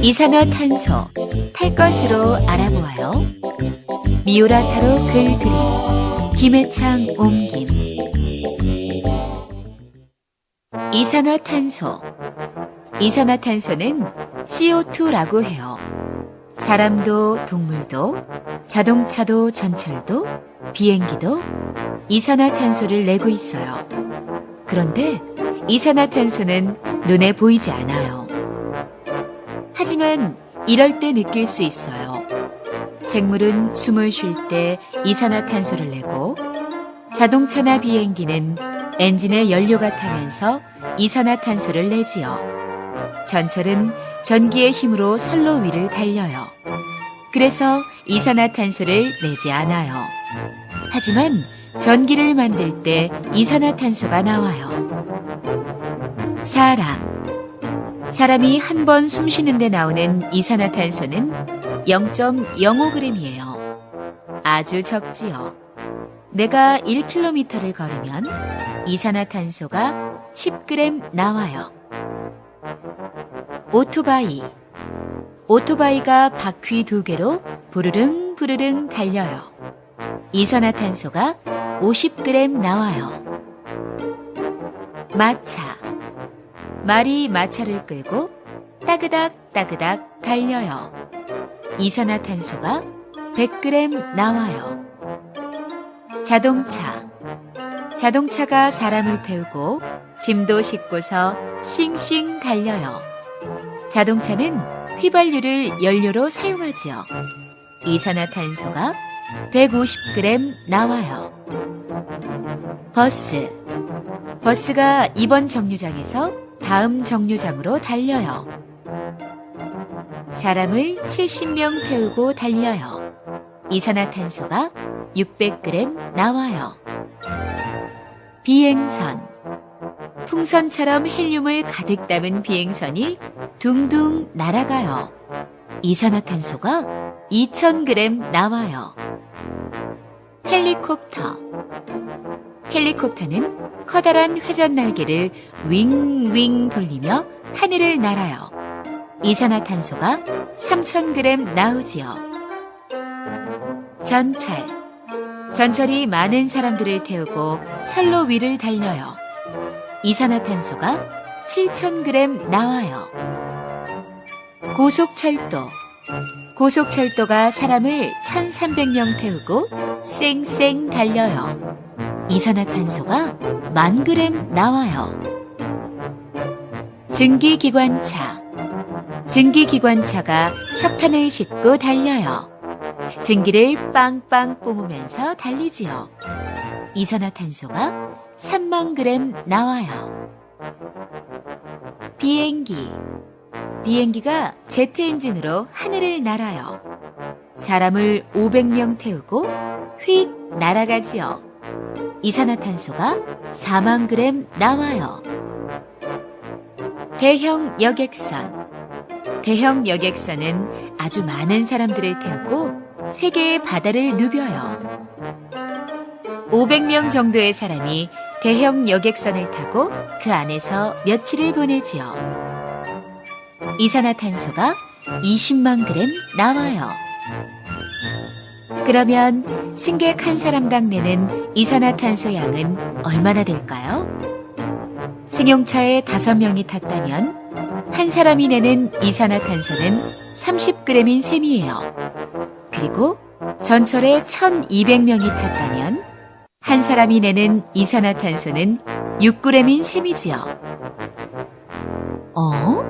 이산화탄소 탈 것으로 알아보아요. 미우라타로 글 그림 김해창 옮김 이산화탄소 이산화탄소는 CO2라고 해요. 사람도 동물도 자동차도 전철도 비행기도 이산화탄소를 내고 있어요. 그런데 이산화탄소는 눈에 보이지 않아요. 하지만 이럴 때 느낄 수 있어요. 생물은 숨을 쉴 때 이산화탄소를 내고 자동차나 비행기는 엔진의 연료가 타면서 이산화탄소를 내지요. 전철은 전기의 힘으로 선로 위를 달려요. 그래서 이산화탄소를 내지 않아요. 하지만 전기를 만들 때 이산화탄소가 나와요. 사람. 사람이 한 번 숨 쉬는데 나오는 이산화탄소는 0.05g이에요. 아주 적지요. 내가 1km를 걸으면 이산화탄소가 10g 나와요. 오토바이. 오토바이가 바퀴 두 개로 부르릉 부르릉 달려요. 이산화탄소가 50g 나와요. 마차. 말이 마차를 끌고 따그닥 따그닥 달려요. 이산화탄소가 100g 나와요. 자동차. 자동차가 사람을 태우고 짐도 싣고서 싱싱 달려요. 자동차는 휘발유를 연료로 사용하지요. 이산화탄소가 150g 나와요. 버스. 버스가 이번 정류장에서 다음 정류장으로 달려요. 사람을 70명 태우고 달려요. 이산화탄소가 600g 나와요. 비행선. 풍선처럼 헬륨을 가득 담은 비행선이 둥둥 날아가요. 이산화탄소가 2000g 나와요. 헬리콥터. 헬리콥터는 커다란 회전 날개를 윙윙 돌리며 하늘을 날아요. 이산화탄소가 3000g 나오지요. 전철. 전철이 많은 사람들을 태우고 선로 위를 달려요. 이산화탄소가 7000g 나와요. 고속철도. 고속철도가 사람을 1300명 태우고 쌩쌩 달려요. 이산화탄소가 만 그램 나와요. 증기기관차. 증기기관차가 석탄을 싣고 달려요. 증기를 빵빵 뿜으면서 달리지요. 이산화탄소가 3만 그램 나와요. 비행기. 비행기가 제트 엔진으로 하늘을 날아요. 사람을 500명 태우고 휙 날아가지요. 이산화탄소가 4만 그램 나와요. 대형 여객선. 대형 여객선은 아주 많은 사람들을 태우고 세계의 바다를 누벼요. 500명 정도의 사람이 대형 여객선을 타고 그 안에서 며칠을 보내지요. 이산화탄소가 20만 그램 나와요. 그러면 승객 한 사람당 내는 이산화탄소 양은 얼마나 될까요? 승용차에 다섯 명이 탔다면 한 사람이 내는 이산화탄소는 30g인 셈이에요. 그리고 전철에 1200명이 탔다면 한 사람이 내는 이산화탄소는 6g인 셈이지요. 어?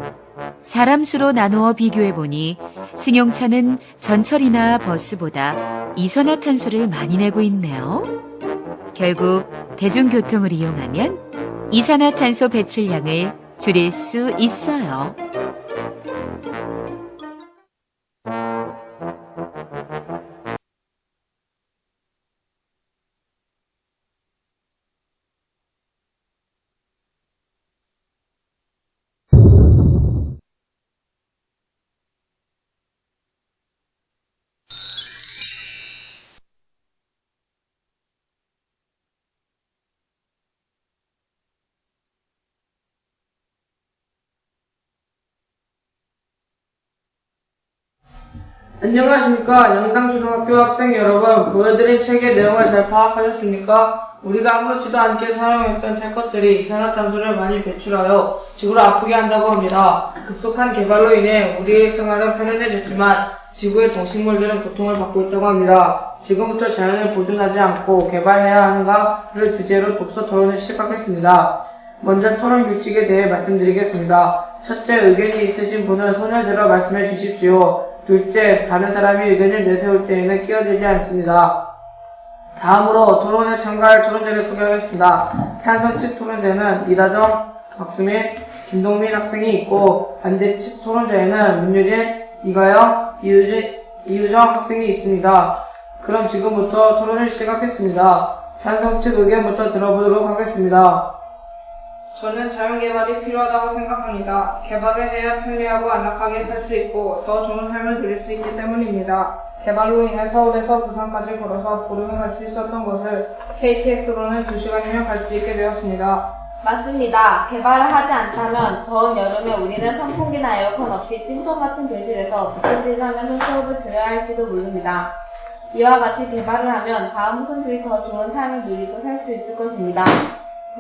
사람 수로 나누어 비교해보니 승용차는 전철이나 버스보다 이산화탄소를 많이 내고 있네요. 결국 대중교통을 이용하면 이산화탄소 배출량을 줄일 수 있어요. 안녕하십니까. 영상초등학교 학생 여러분, 보여드린 책의 내용을 잘 파악하셨습니까? 우리가 아무렇지도 않게 사용했던 될 것들이 이산화탄소를 많이 배출하여 지구를 아프게 한다고 합니다. 급속한 개발로 인해 우리의 생활은 편안해졌지만 지구의 동식물들은 고통을 받고 있다고 합니다. 지금부터 자연을 보존하지 않고 개발해야 하는가를 주제로 독서 토론을 시작하겠습니다. 먼저 토론 규칙에 대해 말씀드리겠습니다. 첫째, 의견이 있으신 분은 손을 들어 말씀해 주십시오. 둘째, 다른 사람이 의견을 내세울 때에는 끼어들지 않습니다. 다음으로 토론에 참가할 토론자를 소개하겠습니다. 찬성 측 토론자는 이다정, 박수민, 김동민 학생이 있고 반대 측 토론자에는 문유진, 이가영, 이유진, 이유정 학생이 있습니다. 그럼 지금부터 토론을 시작하겠습니다. 찬성 측 의견부터 들어보도록 하겠습니다. 저는 자연 개발이 필요하다고 생각합니다. 개발을 해야 편리하고 안락하게 살 수 있고 더 좋은 삶을 누릴 수 있기 때문입니다. 개발로 인해 서울에서 부산까지 걸어서 보름에 갈 수 있었던 것을 KTX로는 2시간이면 갈 수 있게 되었습니다. 맞습니다. 개발을 하지 않다면 더운 여름에 우리는 선풍기나 에어컨 없이 찜통 같은 교실에서 부침질하면서 수업을 들어야 할지도 모릅니다. 이와 같이 개발을 하면 다음 후손들이 더 좋은 삶을 누리고 살 수 있을 것입니다.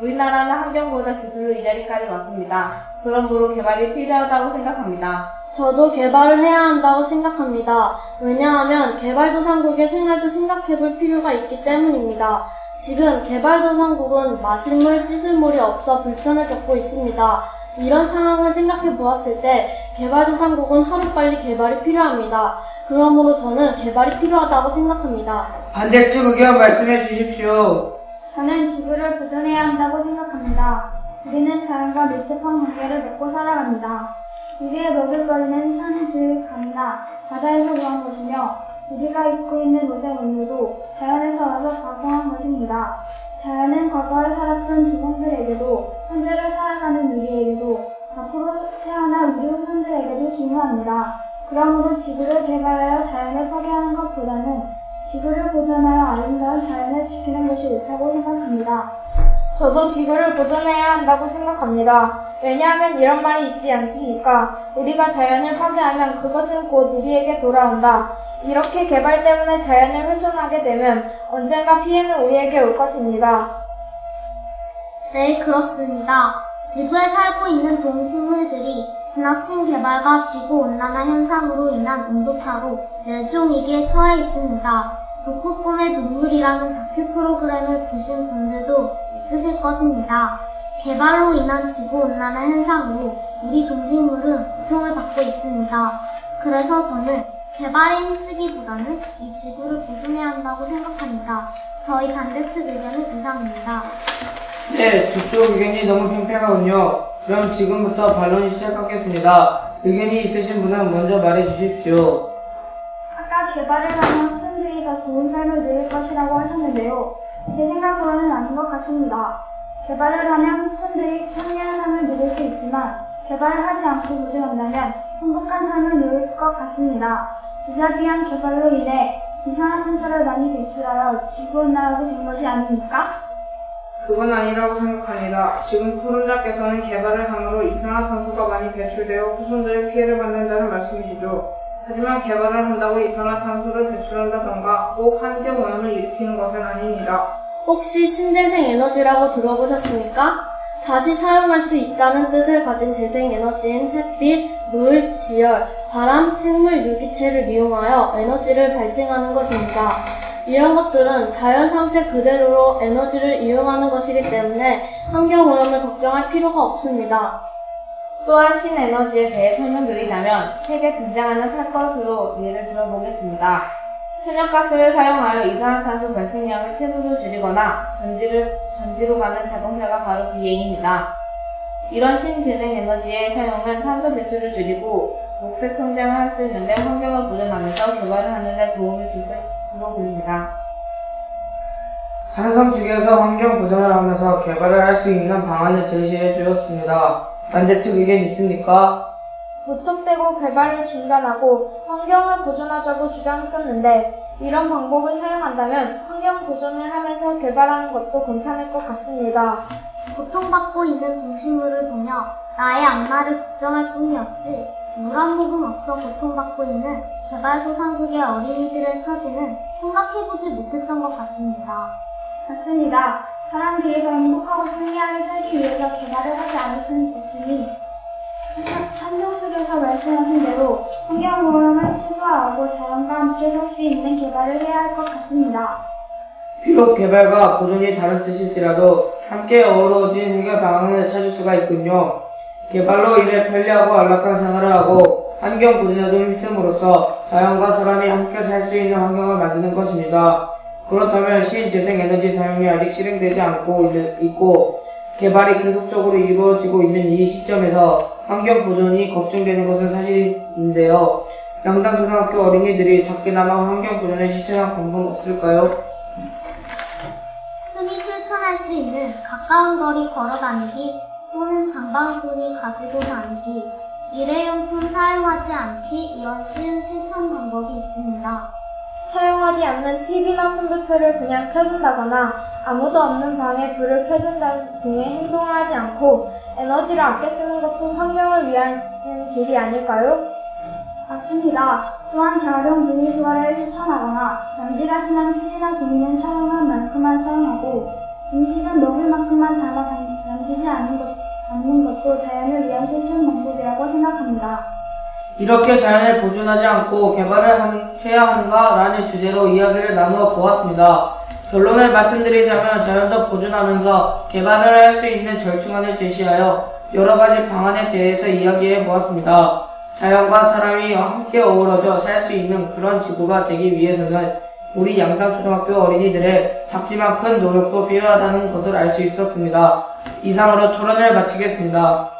우리나라는 환경보다 기술로 이 자리까지 왔습니다. 그러므로 개발이 필요하다고 생각합니다. 저도 개발을 해야 한다고 생각합니다. 왜냐하면 개발도상국의 생활도 생각해 볼 필요가 있기 때문입니다. 지금 개발도상국은 마실물, 씻을물이 없어 불편을 겪고 있습니다. 이런 상황을 생각해 보았을 때 개발도상국은 하루빨리 개발이 필요합니다. 그러므로 저는 개발이 필요하다고 생각합니다. 반대 측 의견 말씀해 주십시오. 저는 지구를 보존해야 한다고 생각합니다. 우리는 자연과 밀접한 관계를 맺고 살아갑니다. 우리의 먹을거리는 산, 들, 강이나 바다에서 구한 것이며 우리가 입고 있는 옷의 원료도 자연에서 와서 가공한 것입니다. 자연은 과거에 살았던 조상들에게도 현재를 살아가는 우리에게도 앞으로 태어날 우리 후손들에게도 중요합니다. 그러므로 지구를 개발하여 자연을 파괴하는 것보다는 지구를 보존하여 아름다운 자연을 지키는 것이 옳다고 생각합니다. 저도 지구를 보존해야 한다고 생각합니다. 왜냐하면 이런 말이 있지 않습니까? 우리가 자연을 파괴하면 그것은 곧 우리에게 돌아온다. 이렇게 개발 때문에 자연을 훼손하게 되면 언젠가 피해는 우리에게 올 것입니다. 네, 그렇습니다. 지구에 살고 있는 동식물들이 지나친 개발과 지구 온난화 현상으로 인한 온도차로 멸종위기에 처해 있습니다. 북극곰의 눈물이라는 다큐 프로그램을 보신 분들도 있으실 것입니다. 개발로 인한 지구 온난화 현상으로 우리 동식물은 고통을 받고 있습니다. 그래서 저는 개발에 힘쓰기보다는 이 지구를 보존해야 한다고 생각합니다. 저희 반대측 의견은 이상입니다. 네, 두쪽 의견이 너무 팽팽하군요. 그럼 지금부터 반론 시작하겠습니다. 의견이 있으신 분은 먼저 말해 주십시오. 아까 개발을 하면 후손들이 더 좋은 삶을 누릴 것이라고 하셨는데요. 제 생각으로는 아닌 것 같습니다. 개발을 하면 후손들이 편리한 삶을 누릴 수 있지만 개발을 하지 않고 보증한다면 행복한 삶을 누릴 것 같습니다. 무자비한 개발로 인해 이산화탄소를 많이 배출하여 지구온난화가 된 것이 아닙니까? 그건 아니라고 생각합니다. 지금 토론자께서는 개발을 함으로 이산화탄소가 많이 배출되어 후손들의 피해를 받는다는 말씀이시죠. 하지만 개발을 한다고 이산화탄소를 배출한다던가 꼭 환경 오염을 일으키는 것은 아닙니다. 혹시 신재생 에너지라고 들어보셨습니까? 다시 사용할 수 있다는 뜻을 가진 재생 에너지인 햇빛, 물, 지열, 바람, 생물 유기체를 이용하여 에너지를 발생하는 것입니다. 이런 것들은 자연 상태 그대로로 에너지를 이용하는 것이기 때문에 환경 오염을 걱정할 필요가 없습니다. 또한 신에너지에 대해 설명드리자면 책에 등장하는 살 것으로 예를 들어보겠습니다. 천연가스를 사용하여 이산화탄소 발생량을 최소로 줄이거나 전지를, 전지로 가는 자동차가 바로 그 예입니다. 이런 신재생 에너지의 사용은 탄소 배출을 줄이고 녹색 성장을 할 수 있는데 환경을 보존하면서 개발을 하는 데 도움을 줄것 으로 보입니다. 산성 측에서 환경 보존을 하면서 개발을 할 수 있는 방안을 제시해 주었습니다. 반대 측 의견 있습니까? 무턱대고 개발을 중단하고 환경을 보존하자고 주장했었는데 이런 방법을 사용한다면 환경 보존을 하면서 개발하는 것도 괜찮을 것 같습니다. 고통받고 있는 동식물을 보며 나의 악마를 걱정할 뿐이었지 물한 모금 없어 고통받고 있는 개발도상국의 어린이들의 처지는 생각해보지 못했던 것 같습니다. 맞습니다. 사람들이 더 행복하고 편리하게 살기 위해서 개발을 하지 않을 수는 없으니 찬조 속에서 말씀하신 대로 환경오염을 최소화하고 자연과 함께 살 수 있는 개발을 해야 할 것 같습니다. 비록 개발과 보존이 다른 뜻일지라도 함께 어우러진 해결 방안을 찾을 수가 있군요. 개발로 인해 편리하고 안락한 생활을 하고 환경 보존에도 힘쓰므로써 자연과 사람이 함께 살 수 있는 환경을 만드는 것입니다. 그렇다면 신재생 에너지 사용이 아직 실행되지 않고 있- 있고 개발이 계속적으로 이루어지고 있는 이 시점에서 환경 보존이 걱정되는 것은 사실인데요. 양당 초등학교 어린이들이 작게나마 환경 보존에 실천한 방법 없을까요? 흔히 실천할 수 있는 가까운 거리 걸어 다니기 또는 장바구니 가지고 다니기, 일회용품 사용하지 않기 이런 쉬운 실천 방법이 있습니다. 사용하지 않는 TV나 컴퓨터를 그냥 켜둔다거나 아무도 없는 방에 불을 켜둔다는 등의 행동을 하지 않고 에너지를 아껴 쓰는 것도 환경을 위한 길이 아닐까요? 맞습니다. 또한 재활용 분리 수거를 실천하거나 남지가 심한 휴지나 비닐은 사용한 만큼만 사용하고 음식은 먹을 만큼만 담아 남- 남기지 않는, 것, 않는 것도 자연을 위한 실천 방법이라고 생각합니다. 이렇게 자연을 보존하지 않고 개발을 한- 해야 하는가라는 주제로 이야기를 나누어 보았습니다. 결론을 말씀드리자면 자연도 보존하면서 개발을 할 수 있는 절충안을 제시하여 여러 가지 방안에 대해서 이야기해 보았습니다. 자연과 사람이 함께 어우러져 살 수 있는 그런 지구가 되기 위해서는 우리 양당초등학교 어린이들의 작지만 큰 노력도 필요하다는 것을 알 수 있었습니다. 이상으로 토론을 마치겠습니다.